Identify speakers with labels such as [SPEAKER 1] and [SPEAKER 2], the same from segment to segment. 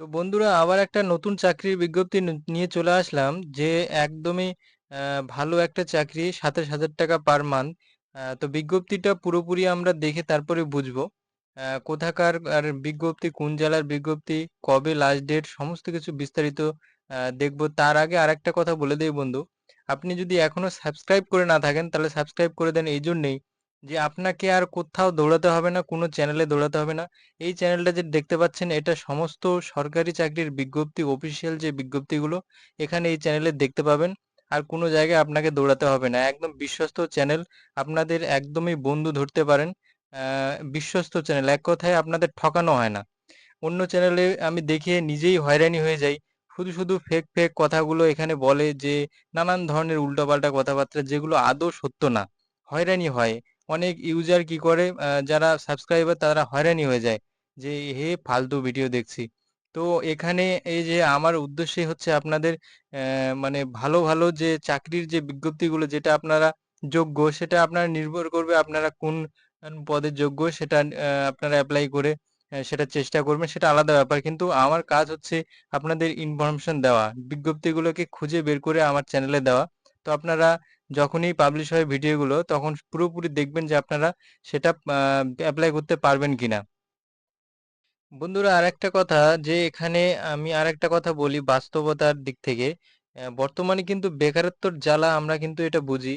[SPEAKER 1] তো বন্ধুরা, আবার একটা নতুন চাকরির বিজ্ঞপ্তি নিয়ে চলে আসলাম যে একদমই ভালো একটা চাকরি সাতাশ হাজার টাকা পার মান্থ তো বিজ্ঞপ্তিটা পুরোপুরি আমরা দেখে তারপরে বুঝব। কোথাকার আর বিজ্ঞপ্তি, কোন জেলার বিজ্ঞপ্তি, কবে লাস্ট ডেট সমস্ত কিছু বিস্তারিত দেখব। তার আগে আরেকটা কথা বলে দেই বন্ধু। আপনি যদি এখনও সাবস্ক্রাইব করে না থাকেন, তাহলে সাবস্ক্রাইব করে দেন। এই জন্যেই যে আপনাকে আর কোথাও দৌড়াতে হবে না, কোনো চ্যানেলে দৌড়াতে হবে না। এই চ্যানেলটা যে দেখতে পাচ্ছেন, এটা সমস্ত সরকারি চাকরির বিজ্ঞপ্তি অফিসিয়াল যে বিজ্ঞপ্তিগুলো, এখানে এই চ্যানেলে দেখতে পাবেন। আর কোনো জায়গায় আপনাকে দৌড়াতে হবে না। একদম বিশ্বস্ত চ্যানেল আপনাদের একদমই বন্ধু ধরতে পারেন। বিশ্বস্ত চ্যানেল এক কথায় আপনাদের ঠকানো হয় না। অন্য চ্যানেলে আমি দেখে নিজেই হয়রানি হয়ে যাই। শুধু শুধু ফেক ফেক কথাগুলো এখানে বলে যে, নানান ধরনের উল্টোপাল্টা কথাবার্তা যেগুলো আদৌ সত্য না। হয়রানি হয়। অনেক ইউজার কি করে যারা সাবস্ক্রাইবার তারা হয়রানি হয়ে যায় যে হে ফালতু ভিডিও দেখছি। তো এখানে এই যে আমার উদ্দেশ্যে হচ্ছে আপনাদের মানে ভালো ভালো যে চাকরির যে বিজ্ঞপ্তিগুলো যেটা আপনারা যোগ্য সেটা আপনারা নির্ভর করবে আপনারা কোন পদের যোগ্য সেটা আপনারা অ্যাপ্লাই করে সেটা চেষ্টা করবেন, সেটা আলাদা ব্যাপার। কিন্তু আমার কাজ হচ্ছে আপনাদের ইনফরমেশন দেওয়া, বিজ্ঞপ্তিগুলোকে খুঁজে বের করে আমার চ্যানেলে দেওয়া। তো আপনারা যখনই পাবলিশ হয় ভিডিওগুলো, তখন পুরোপুরি দেখবেন যে আপনারা সেটা অ্যাপ্লাই করতে পারবেন কিনা। বন্ধুরা, আরেকটা কথা যে এখানে আমি আরেকটা কথা বলি বাস্তবতার দিক থেকে। বর্তমানে কিন্তু বেকারত্বর জ্বালা আমরা কিন্তু এটা বুঝি।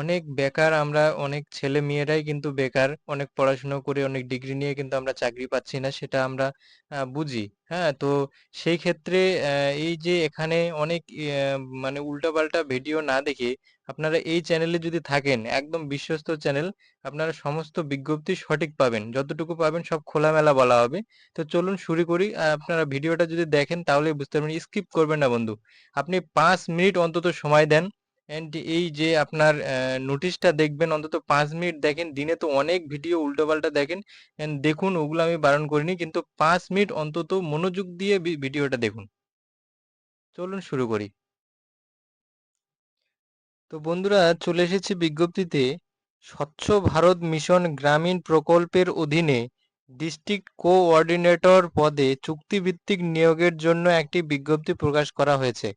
[SPEAKER 1] অনেক বেকার আমরা, অনেক ছেলে মেয়েরাই কিন্তু বেকার, অনেক পড়াশোনা করে, অনেক ডিগ্রি নিয়ে কিন্তু আমরা চাকরি পাচ্ছি না, সেটা আমরা বুঝি। হ্যাঁ তো সেই ক্ষেত্রে এই যে এখানে অনেক মানে উল্টাপাল্টা ভিডিও না দেখে আপনারা এই চ্যানেলে যদি থাকেন, একদম বিশ্বস্ত চ্যানেল, আপনারা সমস্ত বিজ্ঞপ্তি সঠিক পাবেন। যতটুকু পাবেন সব খোলামেলা বলা হবে। তো চলুন শুরু করি। আপনারা ভিডিওটা যদি দেখেন তাহলে বুঝতে পারবেন, স্কিপ করবেন না বন্ধু। আপনি পাঁচ মিনিট অন্তত সময় দেন এন্ড এই যে আপনার নোটিশটা দেখবেন, অন্তত পাঁচ মিনিট দেখেন, দিনে তো অনেক ভিডিও উল্টোপাল্টা দেখেন। And দেখুন, ওগুলো আমি বারণ করিনি, কিন্তু পাঁচ মিনিট অন্তত মনোযোগ দিয়ে ভিডিওটা দেখুন। চলুন শুরু করি। তো বন্ধুরা, চলে এসেছি বিজ্ঞপ্তিতে। স্বচ্ছ ভারত মিশন গ্রামীণ প্রকল্পের অধীনে ডিস্ট্রিক্ট কোঅর্ডিনেটর পদে চুক্তিভিত্তিক নিয়োগের জন্য একটি বিজ্ঞপ্তি প্রকাশ করা হয়েছে।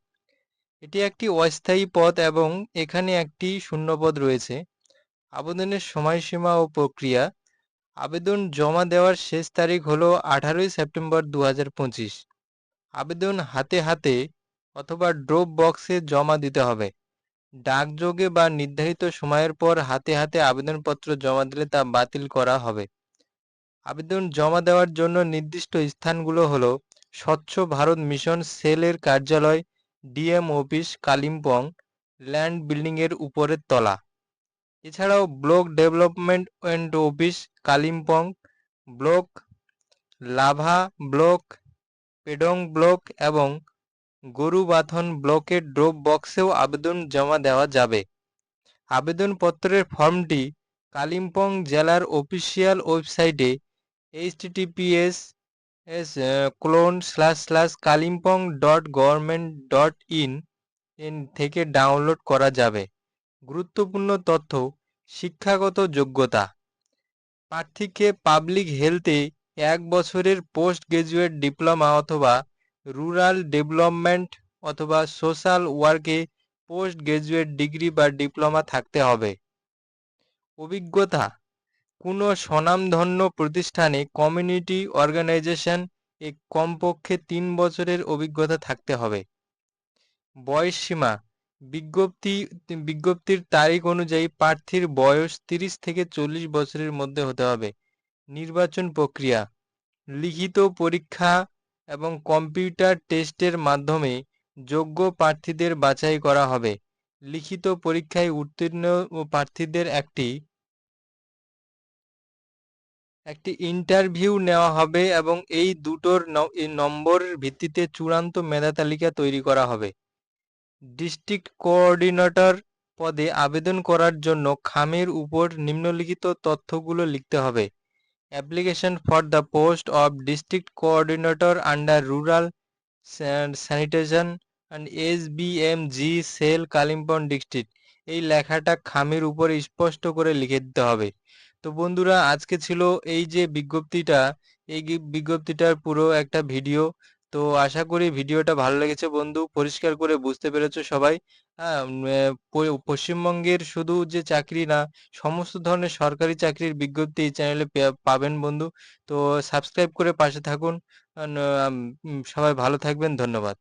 [SPEAKER 1] এটি একটি অস্থায়ী পদ এবং এখানে একটি শূন্যপদ রয়েছে। আবেদনের সময়সীমা ও প্রক্রিয়া। আবেদন জমা দেওয়ার শেষ তারিখ হলো আঠারোই সেপ্টেম্বর দু হাজার পঁচিশ। আবেদন হাতে হাতে অথবা ড্রপ বক্সে জমা দিতে হবে। ডাকযোগে বা নির্ধারিত সময়ের পর হাতে হাতে আবেদনপত্র জমা দিলে তা বাতিল করা হবে। আবেদন জমা দেওয়ার জন্য নির্দিষ্ট স্থানগুলো হলো স্বচ্ছ ভারত মিশন সেলের কার্যালয় DM office Kalimpong land building এর উপরের তলা। এছাড়াও block development and office Kalimpong, block Lava block, Pedong block এবং গরুবাথন ব্লকের ড্রপ বক্সেও আবেদন জমা দেওয়া যাবে। আবেদনপত্রের ফর্মটি কালিম্পং জেলার অফিসিয়াল ওয়েবসাইটে HTTPS S colon slash slash Kalimpong dot government dot in থেকে ডাউনলোড করা যাবে। গুরুত্বপূর্ণ তথ্য, শিক্ষাগত যোগ্যতা। প্রার্থীকে পাবলিক হেলথে এক বছরের পোস্ট গ্রাজুয়েট ডিপ্লোমা অথবা রুরাল ডেভেলপমেন্ট অথবা সোশ্যাল ওয়ার্কে পোস্ট গ্রাজুয়েট ডিগ্রি বা ডিপ্লোমা থাকতে হবে। অভিজ্ঞতা কোনো স্বনামধন্য প্রতিষ্ঠানে কমিউনিটি অর্গানাইজেশন এ কমপক্ষে তিন বছরের অভিজ্ঞতা থাকতে হবে। বয়স সীমা, বিজ্ঞপ্তি, বিজ্ঞপ্তির তারিখ অনুযায়ী প্রার্থীর বয়স তিরিশ থেকে চল্লিশ বছরের মধ্যে হতে হবে। নির্বাচন প্রক্রিয়া, লিখিত পরীক্ষা এবং কম্পিউটার টেস্টের মাধ্যমে যোগ্য প্রার্থীদের বাছাই করা হবে। লিখিত পরীক্ষায় উত্তীর্ণ প্রার্থীদের একটি একটি ইন্টারভিউ নেওয়া হবে এবং এই দুটোর নম্বরের ভিত্তিতে চূড়ান্ত মেধা তালিকা তৈরি করা হবে। ডিস্ট্রিক্ট কোঅর্ডিনেটর পদে আবেদন করার জন্য খামের উপর নিম্নলিখিত তথ্যগুলো লিখতে হবে। Application for the post of district coordinator under rural sanitation and S B M G cell Kalimpong district. এই লেখাটা খামের উপরে স্পষ্ট করে লিখে দিতে হবে। তো বন্ধুরা, আজকে ছিল এই যে বিজ্ঞপ্তিটা, এই বিজ্ঞপ্তিটার পুরো একটা ভিডিও। তো আশা করি ভিডিওটা ভালো লেগেছে বন্ধু, পরিষ্কার করে বুঝতে পেরেছ সবাই। হ্যাঁ পশ্চিমবঙ্গের শুধু যে চাকরি না, সমস্ত ধরনের সরকারি চাকরির বিজ্ঞপ্তি এই চ্যানেলে পাবেন বন্ধু। তো সাবস্ক্রাইব করে পাশে থাকুন। সবাই ভালো থাকবেন, ধন্যবাদ।